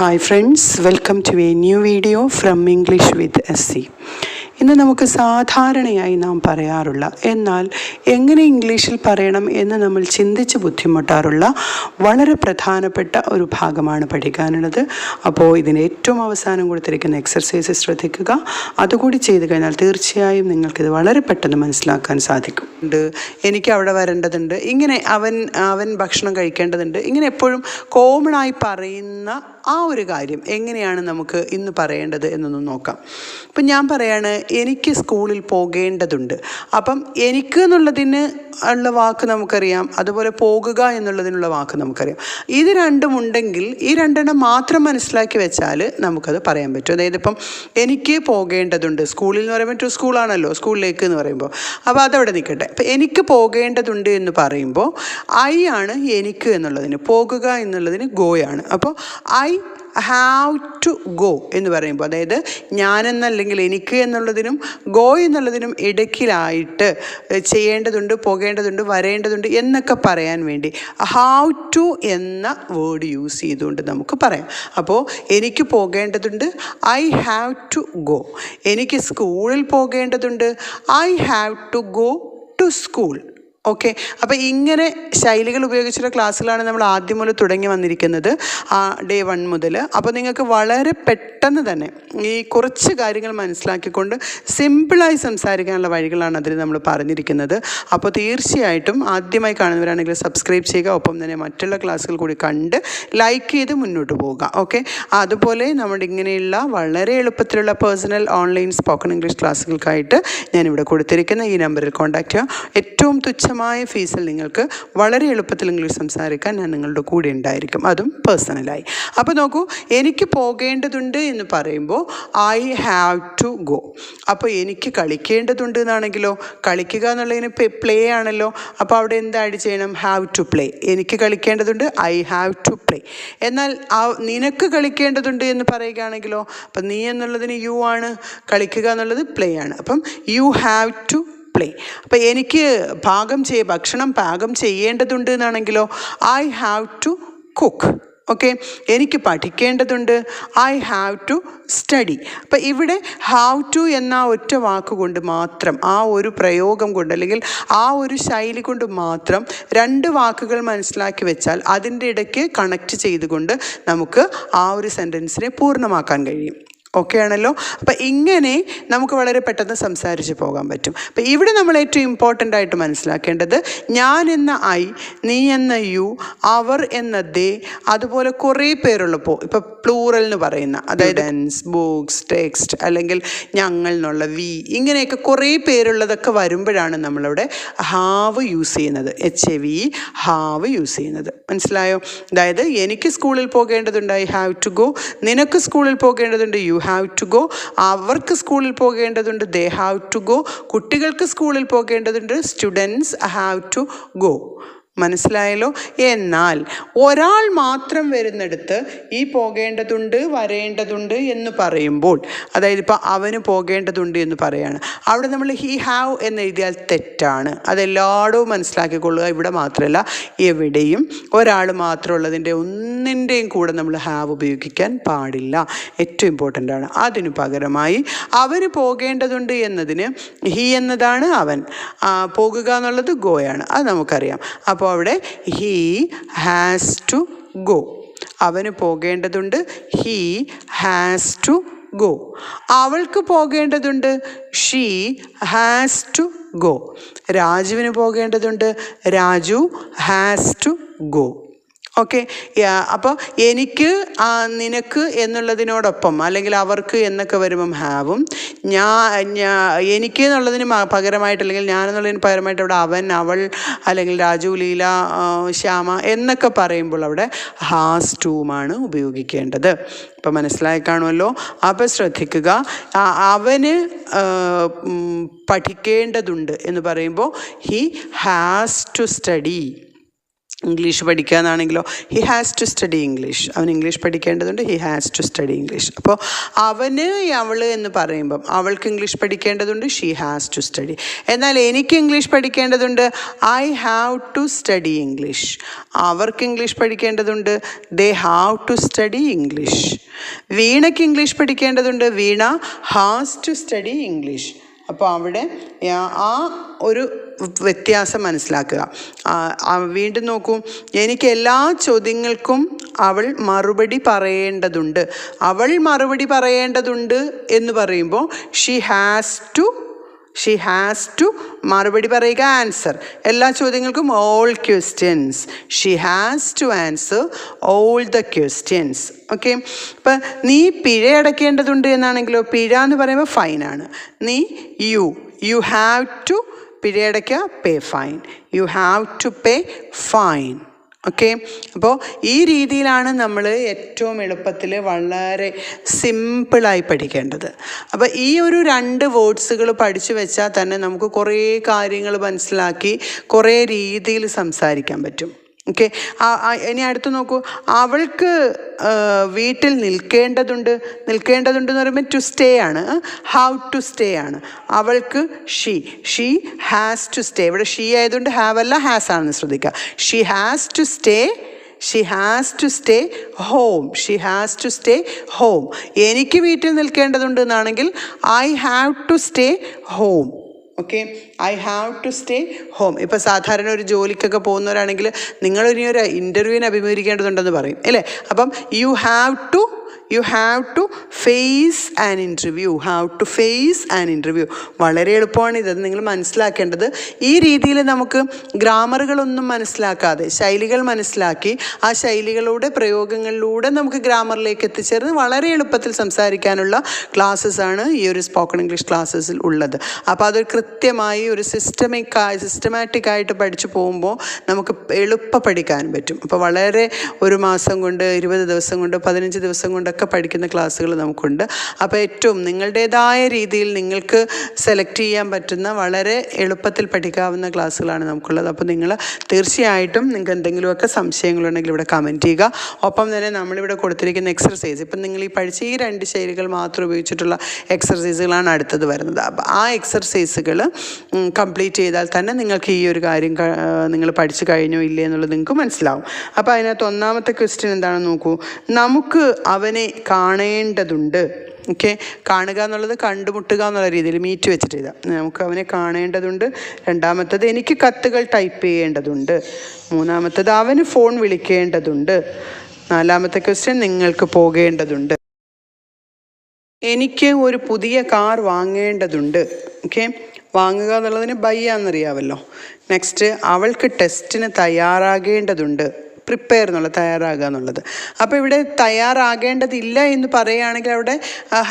Hi friends welcome to a new video from English with S C ഇന്ന് നമുക്ക് സാധാരണയായി നാം പറയാറുള്ള എന്നാൽ എങ്ങനെ ഇംഗ്ലീഷിൽ പറയണം എന്ന് നമ്മൾ ചിന്തിച്ച് ബുദ്ധിമുട്ടാറുള്ള വളരെ പ്രധാനപ്പെട്ട ഒരു ഭാഗമാണ് പഠിക്കാനുള്ളത്. അപ്പോൾ ഇതിന് ഏറ്റവും അവസാനം കൊടുത്തിരിക്കുന്ന എക്സർസൈസ് ശ്രദ്ധിക്കുക. അതുകൂടി ചെയ്തു കഴിഞ്ഞാൽ തീർച്ചയായും നിങ്ങൾക്കിത് വളരെ പെട്ടെന്ന് മനസ്സിലാക്കാൻ സാധിക്കും. എനിക്ക് അവിടെ വരേണ്ടതുണ്ട്. ഇങ്ങനെ അവൻ അവൻ ഭക്ഷണം കഴിക്കേണ്ടതുണ്ട്. ഇങ്ങനെ എപ്പോഴും കോമൺ ആയി പറയുന്ന ആ ഒരു കാര്യം എങ്ങനെയാണ് നമുക്ക് ഇന്ന് പറയേണ്ടത് എന്നൊന്ന് നോക്കാം. ഇപ്പം ഞാൻ പറയാണ് എനിക്ക് സ്കൂളിൽ പോകേണ്ടതുണ്ട്. അപ്പം എനിക്ക് എന്നുള്ളതിന് ഉള്ള വാക്ക് നമുക്കറിയാം അതുപോലെ പോകുക എന്നുള്ളതിനുള്ള വാക്ക് നമുക്കറിയാം. ഇത് രണ്ടും ഉണ്ടെങ്കിൽ ഈ രണ്ടെണ്ണം മാത്രം മനസ്സിലാക്കി വെച്ചാൽ നമുക്കത് പറയാൻ പറ്റും. അതായത് ഇപ്പം എനിക്ക് പോകേണ്ടതുണ്ട് സ്കൂളിൽ എന്ന് പറയുമ്പോൾ ഒരു സ്കൂളാണല്ലോ സ്കൂളിലേക്ക് എന്ന് പറയുമ്പോൾ. അപ്പോൾ അതവിടെ നിൽക്കട്ടെ. അപ്പം എനിക്ക് പോകേണ്ടതുണ്ട് എന്ന് പറയുമ്പോൾ ഐ ആണ് എനിക്ക് എന്നുള്ളതിന് പോകുക എന്നുള്ളതിന് ഗോയാണ് അപ്പോൾ ഐ ഹാവ് ടു ഗോ എന്ന് പറയുമ്പോൾ അതായത് ഞാനെന്നല്ലെങ്കിൽ എനിക്ക് എന്നുള്ളതിനും ഗോ എന്നുള്ളതിനും ഇടയ്ക്കിലായിട്ട് ചെയ്യേണ്ടതുണ്ട് പോകേണ്ടതുണ്ട് വരേണ്ടതുണ്ട് എന്നൊക്കെ പറയാൻ വേണ്ടി ഹാവ് ടു എന്ന വേർഡ് യൂസ് ചെയ്തുകൊണ്ട് നമുക്ക് പറയാം. അപ്പോൾ എനിക്ക് പോകേണ്ടതുണ്ട് ഐ ഹാവ് ടു ഗോ എനിക്ക് സ്കൂളിൽ പോകേണ്ടതുണ്ട് I have to go to school okay അപ്പോൾ ഇങ്ങനെ ശൈലികൾ ഉപയോഗിച്ചുള്ള ക്ലാസ്സുകളാണ് നമ്മൾ ആദ്യം മുതൽ തുടങ്ങി വന്നിരിക്കുന്നത് ആ ഡേ വൺ മുതൽ. അപ്പോൾ നിങ്ങൾക്ക് വളരെ പെട്ടെന്ന് തന്നെ ഈ കുറച്ച് കാര്യങ്ങൾ മനസ്സിലാക്കിക്കൊണ്ട് സിമ്പിളായി സംസാരിക്കാനുള്ള വഴികളാണ് അതിൽ നമ്മൾ പറഞ്ഞിരിക്കുന്നത്. അപ്പോൾ തീർച്ചയായിട്ടും ആദ്യമായി കാണുന്നവരാണെങ്കിൽ സബ്സ്ക്രൈബ് ചെയ്യുക ഒപ്പം തന്നെ മറ്റുള്ള ക്ലാസ്സുകൾ കൂടി കണ്ട് ലൈക്ക് ചെയ്ത് മുന്നോട്ട് പോവുക. ഓക്കെ അതുപോലെ നമ്മുടെ ഇങ്ങനെയുള്ള വളരെ എളുപ്പത്തിലുള്ള പേഴ്സണൽ ഓൺലൈൻ സ്പോക്കൺ ഇംഗ്ലീഷ് ക്ലാസ്സുകൾക്കായിട്ട് ഞാനിവിടെ കൊടുത്തിരിക്കുന്ന ഈ നമ്പറിൽ കോൺടാക്റ്റ് ചെയ്യുക. ഏറ്റവും തുച്ഛമായ ഫീസിൽ നിങ്ങൾക്ക് വളരെ എളുപ്പത്തിൽ ഇംഗ്ലീഷ് സംസാരിക്കാൻ ഞാൻ നിങ്ങളുടെ കൂടെ ഉണ്ടായിരിക്കും. അതും പേഴ്സണലായി അപ്പോൾ നോക്കൂ എനിക്ക് പോകേണ്ടതുണ്ട് എന്ന് പറയുമ്പോൾ ഐ ഹാവ് ടു ഗോ അപ്പോൾ എനിക്ക് കളിക്കേണ്ടതുണ്ട് എന്നാണെങ്കിലോ കളിക്കുക എന്നുള്ളതിന് പ്ലേ ആണല്ലോ. അപ്പോൾ അവിടെ എന്തായിട്ട് ചെയ്യണം? ഹാവ് ടു പ്ലേ എനിക്ക് കളിക്കേണ്ടതുണ്ട് ഐ ഹാവ് ടു പ്ലേ എന്നാൽ ആ- നിനക്ക് കളിക്കേണ്ടതുണ്ട് എന്ന് പറയുകയാണെങ്കിലോ അപ്പം നീ എന്നുള്ളതിന് യു ആണ്. കളിക്കുക എന്നുള്ളത് പ്ലേ ആണ്. അപ്പം യു ഹാവ് ടു പ്ലേ അപ്പോൾ എനിക്ക് പാകം ചെയ്യ ഭക്ഷണം പാകം ചെയ്യേണ്ടതുണ്ട് എന്നാണെങ്കിലോ I have to cook okay എനിക്ക് പഠിക്കേണ്ടതുണ്ട്. ഐ ഹാവ് ടു സ്റ്റഡി അപ്പം ഇവിടെ ഹാവ് ടു എന്ന ഒറ്റ വാക്കുകൊണ്ട് മാത്രം ആ ഒരു പ്രയോഗം കൊണ്ട് അല്ലെങ്കിൽ ആ ഒരു ശൈലി കൊണ്ട് മാത്രം രണ്ട് വാക്കുകൾ മനസ്സിലാക്കി വെച്ചാൽ അതിന്റെ ഇടയ്ക്ക് കണക്റ്റ് ചെയ്തുകൊണ്ട് നമുക്ക് ആ ഒരു സെന്റൻസിനെ പൂർണമാക്കാൻ കഴിയും. ഓക്കെ ആണല്ലോ? അപ്പം ഇങ്ങനെ നമുക്ക് വളരെ പെട്ടെന്ന് സംസാരിച്ച് പോകാൻ പറ്റും. അപ്പം ഇവിടെ നമ്മൾ ഏറ്റവും ഇമ്പോർട്ടന്റ് ആയിട്ട് മനസ്സിലാക്കേണ്ടത് ഞാൻ എന്ന ഐ നീ എന്ന യു അവർ എന്ന ദേ അതുപോലെ കുറേ പേരുള്ളപ്പോൾ ഇപ്പം പ്ലൂറൽ എന്ന് പറയുന്ന അതായത് ഡെൻസ് ബുക്സ് ടെക്സ്റ്റ് അല്ലെങ്കിൽ ഞങ്ങൾ എന്നുള്ള വി ഇങ്ങനെയൊക്കെ കുറേ പേരുള്ളതൊക്കെ വരുമ്പോഴാണ് നമ്മളിവിടെ ഹാവ് യൂസ് ചെയ്യുന്നത്. H A V have use ചെയ്യുന്നത്. മനസ്സിലായോ? അതായത് എനിക്ക് സ്കൂളിൽ പോകേണ്ടതുണ്ട് ഐ ഹാവ് ടു ഗോ നിനക്ക് സ്കൂളിൽ പോകേണ്ടതുണ്ട് യു ഹാവ് ടു ഗോ അവർക്ക് സ്കൂളിൽ പോകേണ്ടതുണ്ട്. ദേ ഹാവ് ടു ഗോ കുട്ടികൾക്ക് സ്കൂളിൽ പോകേണ്ടതുണ്ട്. സ്റ്റുഡൻസ് ഹാവ് ടു ഗോ മനസ്സിലായല്ലോ? എന്നാൽ ഒരാൾ മാത്രം വരുന്നിടത്ത് ഈ പോകേണ്ടതുണ്ട് വരേണ്ടതുണ്ട് എന്ന് പറയുമ്പോൾ അതായത് ഇപ്പോൾ അവന് പോകേണ്ടതുണ്ട് എന്ന് പറയാണ്. അവിടെ നമ്മൾ ഹി ഹാവ് എന്ന് എഴുതിയാൽ തെറ്റാണ്. അതെല്ലായിടവും മനസ്സിലാക്കിക്കൊള്ളുക ഇവിടെ മാത്രമല്ല എവിടെയും ഒരാൾ മാത്രമുള്ളതിന്റെ ഒന്നിന്റെയും കൂടെ നമ്മൾ ഹാവ് ഉപയോഗിക്കാൻ പാടില്ല. ഏറ്റവും ഇമ്പോർട്ടന്റ് ആണ്. അതിനു പകരമായി അവന് പോകേണ്ടതുണ്ട് എന്നതിന് ഹി എന്നതാണ് അവൻ. പോകുക എന്നുള്ളത് ഗോയാണ് അത് നമുക്കറിയാം. അപ്പോൾ അവിടെ ഹീ ഹാസ് ടു ഗോ അവന് പോകേണ്ടതുണ്ട് ഹീ ഹാസ് ടു ഗോ അവൾക്ക് പോകേണ്ടതുണ്ട് ഷീ ഹാസ് ടു ഗോ രാജുവിന് പോകേണ്ടതുണ്ട് Raju has to go okay അപ്പോൾ എനിക്ക് നിനക്ക് എന്നുള്ളതിനോടൊപ്പം അല്ലെങ്കിൽ അവർക്ക് എന്നൊക്കെ വരുമ്പം ഹാവും. ഞാൻ എനിക്ക് എന്നുള്ളതിന് പകരമായിട്ട് അല്ലെങ്കിൽ ഞാൻ എന്നുള്ളതിന് പകരമായിട്ട് അവിടെ അവൻ അവൾ അല്ലെങ്കിൽ രാജു ലീല ശ്യാമ എന്നൊക്കെ പറയുമ്പോൾ അവിടെ ഹാസ് ടൂമാണ് ഉപയോഗിക്കേണ്ടത്. ഇപ്പം മനസ്സിലായി കാണുമല്ലോ? അപ്പം ശ്രദ്ധിക്കുക അവന് പഠിക്കേണ്ടതുണ്ട് എന്ന് പറയുമ്പോൾ he has to study English പഠിക്കാനാണെങ്കിലോ he has to study English അവൻ ഇംഗ്ലീഷ് പഠിക്കേണ്ടതുണ്ട് he has to study English അപ്പോൾ അവന് അവൾ എന്ന് പറയുമ്പം അവൾക്ക് ഇംഗ്ലീഷ് പഠിക്കേണ്ടതുണ്ട് ഷീ ഹാസ് ടു സ്റ്റഡി എന്നാൽ എനിക്ക് ഇംഗ്ലീഷ് പഠിക്കേണ്ടതുണ്ട് I have to study English അവർക്ക് ഇംഗ്ലീഷ് പഠിക്കേണ്ടതുണ്ട് they have to study English വീണയ്ക്ക് English പഠിക്കേണ്ടതുണ്ട് Veena has to study English അപ്പോൾ അവിടെ ആ- ഒരു വ്യത്യാസം മനസ്സിലാക്കുക. വീണ്ടും നോക്കൂ. എനിക്ക് എല്ലാ ചോദ്യങ്ങൾക്കും അവൾ മറുപടി പറയേണ്ടതുണ്ട്. അവൾ മറുപടി പറയേണ്ടതുണ്ട് എന്ന് പറയുമ്പോൾ she has to she has to മറുപടി പറയുക ആൻസർ എല്ലാ ചോദ്യങ്ങൾക്കും all questions she has to answer all the questions okay ഇപ്പം നീ പിഴ അടയ്ക്കേണ്ടതുണ്ട് എന്നാണെങ്കിലോ പിഴ എന്ന് പറയുമ്പോൾ ഫൈനാണ് നീ യു യു ഹാവ് ടു പിഴ അടയ്ക്കുക pay fine you have to pay fine okay അപ്പോൾ ഈ രീതിയിലാണ് നമ്മൾ ഏറ്റവും എളുപ്പത്തിൽ വളരെ സിമ്പിളായി പഠിക്കേണ്ടത്. അപ്പോൾ ഈ ഒരു രണ്ട് വേർഡ്സുകൾ പഠിച്ചു വെച്ചാൽ തന്നെ നമുക്ക് കുറേ കാര്യങ്ങൾ മനസ്സിലാക്കി കുറേ രീതിയിൽ സംസാരിക്കാൻ പറ്റും. ഓക്കെ ഇനി അടുത്ത് നോക്കൂ. അവൾക്ക് വീട്ടിൽ നിൽക്കേണ്ടതുണ്ട്. നിൽക്കേണ്ടതുണ്ട് എന്ന് പറയുമ്പോൾ ടു സ്റ്റേ ആണ്. ഹൗ ടു സ്റ്റേ ആണ്. അവൾക്ക് she she has to stay ഇവിടെ ഷീ ആയതുകൊണ്ട് ഹാവ് അല്ല ഹാസ് ആണെന്ന് ശ്രദ്ധിക്കുക. She has to stay she has to stay home she has to stay home എനിക്ക് വീട്ടിൽ നിൽക്കേണ്ടതുണ്ട് എന്നാണെങ്കിൽ I have to stay home okay I have to stay home ഇപ്പോൾ സാധാരണ ഒരു ജോലിക്കൊക്കെ പോകുന്നവരാണെങ്കിൽ നിങ്ങളിനി ഒരു ഇന്റർവ്യൂവിന് അഭിമുഖീകരിക്കേണ്ടതുണ്ടെന്ന് പറയും. അല്ലേ? അപ്പം you have to you have to face an interview have to face an interview വളരെ എളുപ്പമാണ് ഇതെന്ന് നിങ്ങൾ മനസ്സിലാക്കേണ്ടത്. ഈ രീതിയിൽ നമുക്ക് ഗ്രാമറുകളൊന്നും മനസ്സിലാക്കാതെ ശൈലികൾ മനസ്സിലാക്കി ആ ശൈലികളുടെ പ്രയോഗങ്ങളിലൂടെ നമുക്ക് ഗ്രാമറിലേക്ക് എത്തിച്ചേർന്ന് വളരെ എളുപ്പത്തിൽ സംസാരിക്കാനുള്ള ക്ലാസ്സസ് ആണ് ഈ ഒരു സ്പോക്കൺ ഇംഗ്ലീഷ് ക്ലാസ്സസിൽ ഉള്ളത്. അപ്പോൾ അതൊരു കൃത്യമായി ഒരു സിസ്റ്റമിക് സിസ്റ്റമാറ്റിക് ആയിട്ട് പഠിച്ചു പോകുമ്പോൾ നമുക്ക് എളുപ്പം പഠിക്കാൻ പറ്റും. അപ്പോൾ വളരെ ഒരു മാസം കൊണ്ട് ഇരുപത് ദിവസം കൊണ്ട് പതിനഞ്ച് ദിവസം കൊണ്ടൊക്കെ പഠിക്കുന്ന ക്ലാസ്സുകൾ നമുക്കുണ്ട്. അപ്പോൾ ഏറ്റവും നിങ്ങളുടേതായ രീതിയിൽ നിങ്ങൾക്ക് സെലക്ട് ചെയ്യാൻ പറ്റുന്ന വളരെ എളുപ്പത്തിൽ പഠിക്കാവുന്ന ക്ലാസ്സുകളാണ് നമുക്കുള്ളത്. അപ്പോൾ നിങ്ങൾ തീർച്ചയായിട്ടും നിങ്ങൾക്ക് എന്തെങ്കിലുമൊക്കെ സംശയങ്ങളുണ്ടെങ്കിൽ ഇവിടെ കമന്റ് ചെയ്യുക. ഒപ്പം തന്നെ നമ്മളിവിടെ കൊടുത്തിരിക്കുന്ന എക്സർസൈസ് ഇപ്പം നിങ്ങൾ ഈ പഠിച്ച ഈ രണ്ട് ശൈലികൾ മാത്രം ഉപയോഗിച്ചിട്ടുള്ള എക്സർസൈസുകളാണ് അടുത്തത് വരുന്നത്. അപ്പോൾ ആ എക്സർസൈസുകൾ കംപ്ലീറ്റ് ചെയ്താൽ തന്നെ നിങ്ങൾക്ക് ഈ ഒരു കാര്യം നിങ്ങൾ പഠിച്ചു കഴിഞ്ഞോ ഇല്ലേ എന്നുള്ളത് നിങ്ങൾക്ക് മനസ്സിലാവും. അപ്പോൾ അതിനകത്ത് ഒന്നാമത്തെ ക്വസ്റ്റ്യൻ എന്താണെന്ന് നോക്കൂ. നമുക്ക് അവനെ കാണേണ്ടതുണ്ട്. ഓക്കെ? കാണുക എന്നുള്ളത് കണ്ടുമുട്ടുക എന്നുള്ള രീതിയിൽ മീറ്റ് വെച്ചിട്ട് ചെയ്താൽ നമുക്ക് അവനെ കാണേണ്ടതുണ്ട്. രണ്ടാമത്തത് എനിക്ക് കത്തുകൾ ടൈപ്പ് ചെയ്യേണ്ടതുണ്ട്. മൂന്നാമത്തത് അവന് ഫോൺ വിളിക്കേണ്ടതുണ്ട്. നാലാമത്തെ ക്വസ്റ്റ്യൻ നിങ്ങൾക്ക് പോകേണ്ടതുണ്ട്. എനിക്ക് ഒരു പുതിയ കാർ വാങ്ങേണ്ടതുണ്ട്. ഓക്കെ? വാങ്ങുക എന്നുള്ളതിന് ബൈ ആണെന്നറിയാമല്ലോ. നെക്സ്റ്റ് അവൾക്ക് ടെസ്റ്റിന് തയ്യാറാകേണ്ടതുണ്ട്. പ്രിപ്പയർ എന്നുള്ളത് തയ്യാറാകുക എന്നുള്ളത്. അപ്പോൾ ഇവിടെ തയ്യാറാകേണ്ടതില്ല എന്ന് പറയുകയാണെങ്കിൽ അവിടെ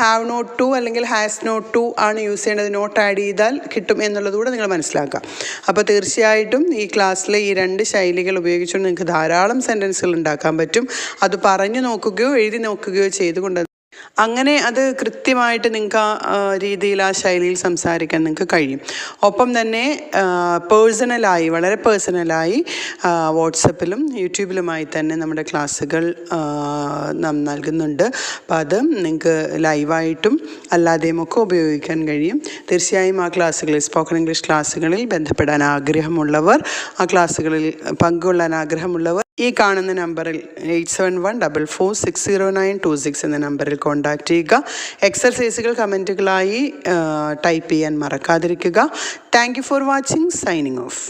ഹാവ് നോട്ട് ടു അല്ലെങ്കിൽ ഹാസ് നോട്ട് ടു ആണ് യൂസ് ചെയ്യേണ്ടത്. നോട്ട് ആഡ് ചെയ്താൽ കിട്ടും എന്നുള്ളത് കൂടെ നിങ്ങൾ മനസ്സിലാക്കുക. അപ്പോൾ തീർച്ചയായിട്ടും ഈ ക്ലാസ്സിലെ ഈ രണ്ട് ശൈലികൾ ഉപയോഗിച്ചുകൊണ്ട് നിങ്ങൾക്ക് ധാരാളം സെന്റൻസുകൾ ഉണ്ടാക്കാൻ പറ്റും. അത് പറഞ്ഞു നോക്കുകയോ എഴുതി നോക്കുകയോ ചെയ്തുകൊണ്ട് അങ്ങനെ അത് കൃത്യമായിട്ട് നിങ്ങൾക്ക് ആ രീതിയിൽ ആ ശൈലിയിൽ സംസാരിക്കാൻ നിങ്ങൾക്ക് കഴിയും. ഒപ്പം തന്നെ പേഴ്സണലായി വളരെ പേഴ്സണലായി വാട്സപ്പിലും യൂട്യൂബിലുമായി തന്നെ നമ്മുടെ ക്ലാസ്സുകൾ നാം നൽകുന്നുണ്ട്. അപ്പം അത് നിങ്ങൾക്ക് ലൈവായിട്ടും അല്ലാതെയും ഒക്കെ ഉപയോഗിക്കാൻ കഴിയും. തീർച്ചയായും ആ ക്ലാസ്സുകളിൽ സ്പോക്കൺ ഇംഗ്ലീഷ് ക്ലാസ്സുകളിൽ ബന്ധപ്പെടാൻ ആഗ്രഹമുള്ളവർ ആ ക്ലാസ്സുകളിൽ പങ്കുകൊള്ളാൻ ആഗ്രഹമുള്ളവർ ഈ കാണുന്ന നമ്പറിൽ eight seven one double four six zero nine two six എന്ന നമ്പറിൽ കോൺടാക്റ്റ് ചെയ്യുക. എക്സർസൈസുകൾ കമന്റുകളായി ടൈപ്പ് ചെയ്യാൻ മറക്കാതിരിക്കുക. Thank you for watching signing off